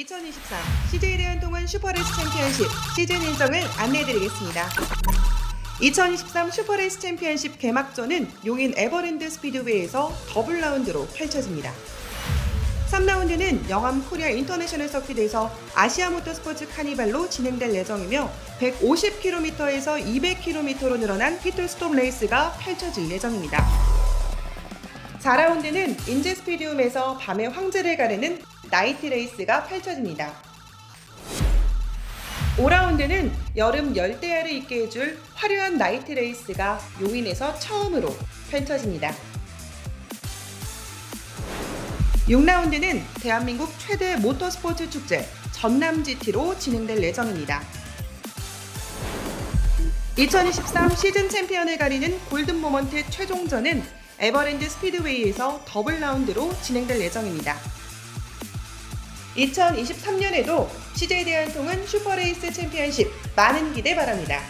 2023 CJ 대한통운 슈퍼레이스 챔피언십 시즌 일정을 안내해드리겠습니다. 2023 슈퍼레이스 챔피언십 개막전은 용인 에버랜드 스피드웨이에서 더블 라운드로 펼쳐집니다. 3라운드는 영암 코리아 인터내셔널 서킷에서 아시아 모터스포츠 카니발로 진행될 예정이며 150km에서 200km로 늘어난 피트스톱 레이스가 펼쳐질 예정입니다. 4라운드는 인제 스피디움에서 밤의 황제를 가르는 나이트 레이스가 펼쳐집니다. 5라운드는 여름 열대야를 있게 해줄 화려한 나이트 레이스가 용인에서 처음으로 펼쳐집니다. 6라운드는 대한민국 최대 모터스포츠 축제 전남 GT로 진행될 예정입니다. 2023 시즌 챔피언을 가리는 골든 모먼트 최종전은 에버랜드 스피드웨이에서 더블 라운드로 진행될 예정입니다. 2023년에도 CJ 대한통운 슈퍼레이스 챔피언십 많은 기대 바랍니다.